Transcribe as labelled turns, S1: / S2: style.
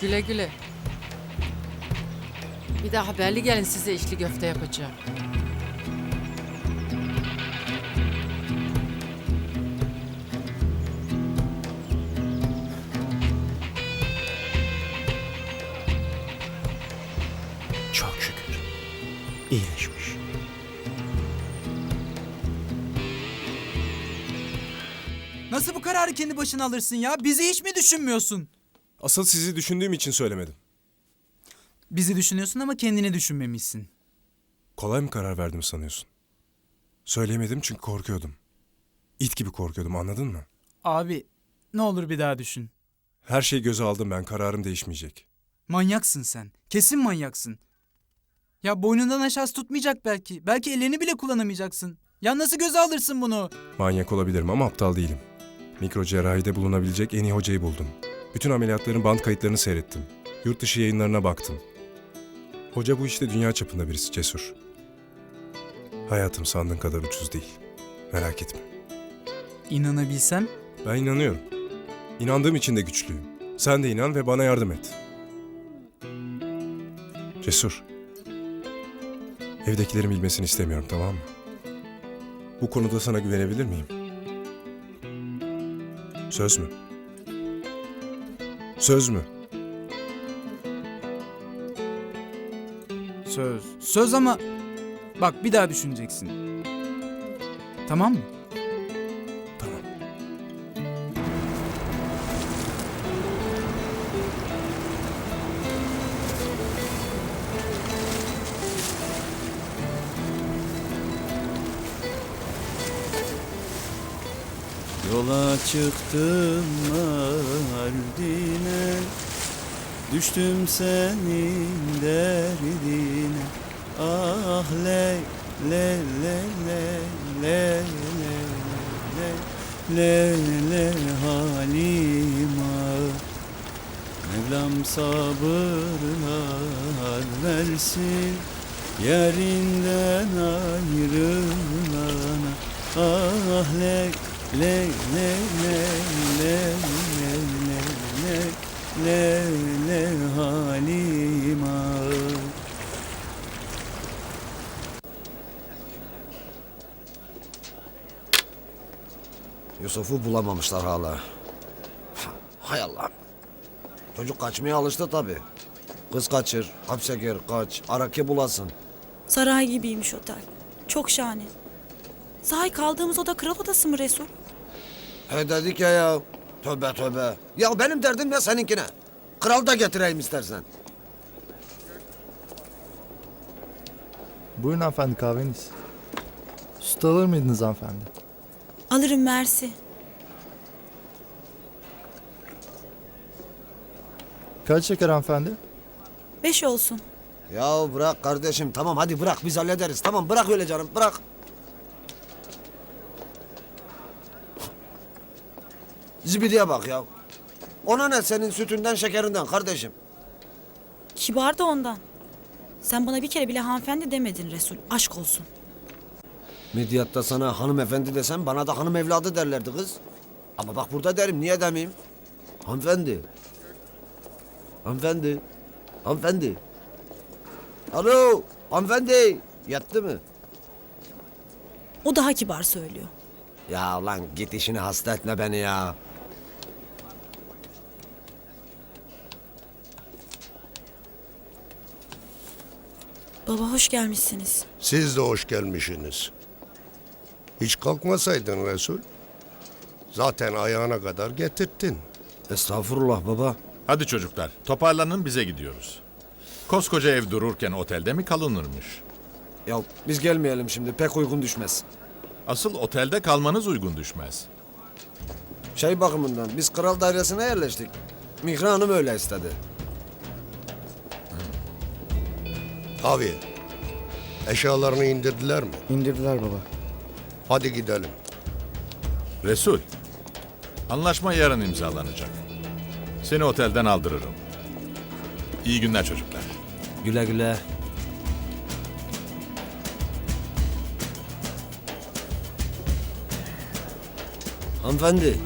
S1: Güle güle. Bir daha haberli gelin size içli köfte yapacağım.
S2: Çok şükür. İyileşmiş.
S3: Nasıl bu kararı kendi başına alırsın ya? Bizi hiç mi düşünmüyorsun?
S4: Asıl sizi düşündüğüm için söylemedim.
S3: Bizi düşünüyorsun ama kendini düşünmemişsin.
S4: Kolay mı karar verdim sanıyorsun? Söyleyemedim çünkü korkuyordum. İt gibi korkuyordum anladın mı?
S3: Abi ne olur bir daha düşün.
S4: Her şeyi göze aldım ben kararım değişmeyecek.
S3: Manyaksın sen. Kesin manyaksın. Ya boynundan aşağısı tutmayacak belki. Belki ellerini bile kullanamayacaksın. Ya nasıl göze alırsın bunu?
S4: Manyak olabilirim ama aptal değilim. Mikro cerrahide bulunabilecek en iyi hocayı buldum. Bütün ameliyatların band kayıtlarını seyrettim. Yurt dışı yayınlarına baktım. Hoca bu işte dünya çapında birisi cesur. Hayatım sandığın kadar ucuz değil. Merak etme.
S3: İnanabilsem
S4: Ben inanıyorum. İnandığım için de güçlüyüm. Sen de inan ve bana yardım et. Cesur. Evdekilerin bilmesini istemiyorum tamam mı? Bu konuda sana güvenebilir miyim? Söz mü? Söz mü?
S3: söz. Söz ama bak bir daha düşüneceksin. Tamam mı?
S5: Yola çıktım Mardin'e Düştüm senin derdine. Ah le le le le le le le le le halima Mevlam sabırlar versin Yerinden ayrılana. Ah le le le le le le le le le le halima
S6: Yusuf'u bulamamışlar hala. Hay Allah. Çocuk kaçmaya alıştı tabi. Kız kaçır, hapse gir, kaç, araki bulasın.
S7: Saray gibiymiş otel. Çok şahane. Sahi kaldığımız oda kral odası mı Resul?
S6: He dedik ya ya. Tövbe tövbe. Ya benim derdim ya seninkine. Kral da getireyim istersen.
S8: Buyurun hanımefendi kahveniz. Süt alır mıydınız hanımefendi?
S7: Alırım Mersi.
S8: Kaç şeker hanımefendi?
S7: Beş olsun.
S6: Ya bırak kardeşim tamam hadi bırak biz hallederiz. Tamam bırak öyle canım bırak. Zibidiye bak ya. Ona ne senin sütünden şekerinden kardeşim.
S7: Kibar da ondan. Sen bana bir kere bile hanımefendi demedin Resul. Aşk olsun.
S6: Midyatta sana hanımefendi desem bana da hanım evladı derlerdi kız. Ama bak burada derim niye demeyeyim? Hanımefendi. Hanımefendi. Hanımefendi. Alo hanımefendi. Yattı mı?
S7: O daha kibar söylüyor.
S6: Ya lan git işini hasta etme beni ya.
S7: Baba hoş gelmişsiniz.
S9: Siz de hoş gelmişsiniz. Hiç kalkmasaydın Resul. Zaten ayağına kadar getirttin.
S6: Estağfurullah baba.
S10: Hadi çocuklar, toparlanın bize gidiyoruz. Koskoca ev dururken otelde mi kalınırmış?
S6: Ya biz gelmeyelim şimdi pek uygun düşmez.
S10: Asıl otelde kalmanız uygun düşmez.
S6: Şey bakımından biz kral dairesine yerleştik. Mihra Hanım öyle istedi.
S9: Abi, eşyalarını indirdiler mi?
S8: İndirdiler baba.
S9: Hadi gidelim.
S10: Resul, anlaşma yarın imzalanacak. Seni otelden aldırırım. İyi günler çocuklar.
S6: Güle güle. Hanımefendi